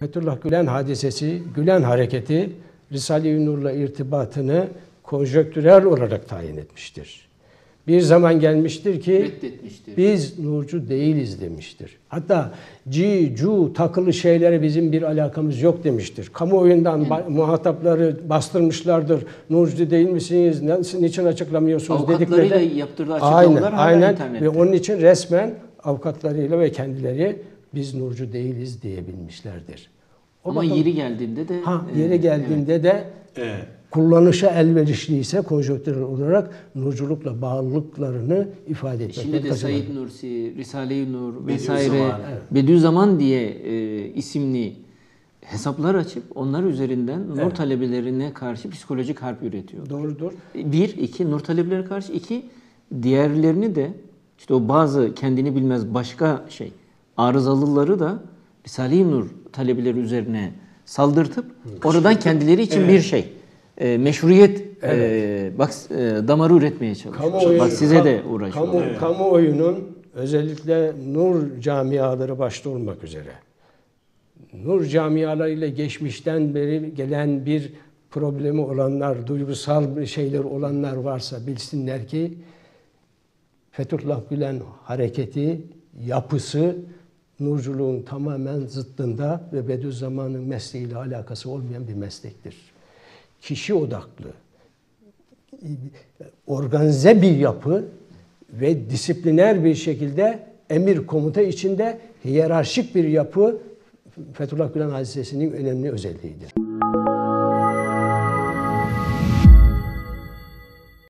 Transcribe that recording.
Fethullah Gülen hadisesi, Gülen hareketi Risale-i Nur'la irtibatını konjöktürel olarak tayin etmiştir. Bir zaman gelmiştir ki biz nurcu değiliz demiştir. Hatta ci, cu takılı şeylere bizim bir alakamız yok demiştir. Kamuoyundan ba- muhatapları bastırmışlardır. Nurcu değil misiniz? Niçin açıklamıyorsunuz Avukatlarıyla dediklerinde. yaptırdığı Aynen, açıklamalar aynen. internette. Ve onun için resmen avukatlarıyla ve kendileri biz nurcu değiliz diyebilmişlerdir. O Ama bakım- yeri geldiğinde de Ha, e, yeri geldiğinde de Evet. kullanışa elverişliyse konjonktürel olarak nurculukla bağlılıklarını ifade etmekten Şimdi de. Said Nursi, Risale-i Nur Bediüzzaman, vesaire evet. Bediüzzaman diye e, isimli hesaplar açıp onlar üzerinden nur talebelerine karşı psikolojik harp üretiyor. Doğrudur. Bir, iki, nur talebelerine karşı. iki diğerlerini de işte o bazı kendini bilmez başka şey arızalıları da Risale-i Nur talebeleri üzerine saldırtıp oradan kendileri için bir şey e, meşruiyet e, bak e, damarı üretmeye çalışıyor. Kamuoyu, bak size de uğraşıyor. Kamu, Kamuoyunun özellikle nur camiaları başta olmak üzere nur camialarıyla geçmişten beri gelen bir problemi olanlar, duygusal şeyler olanlar varsa bilsinler ki Fethullah Gülen hareketi, yapısı nurculuğun tamamen zıttında ve Bediüzzaman'ın mesleğiyle alakası olmayan bir meslektir. Kişi odaklı, organize bir yapı ve disipliner bir şekilde emir komuta içinde hiyerarşik bir yapı Fethullah Gülen hadisesinin önemli özelliğidir.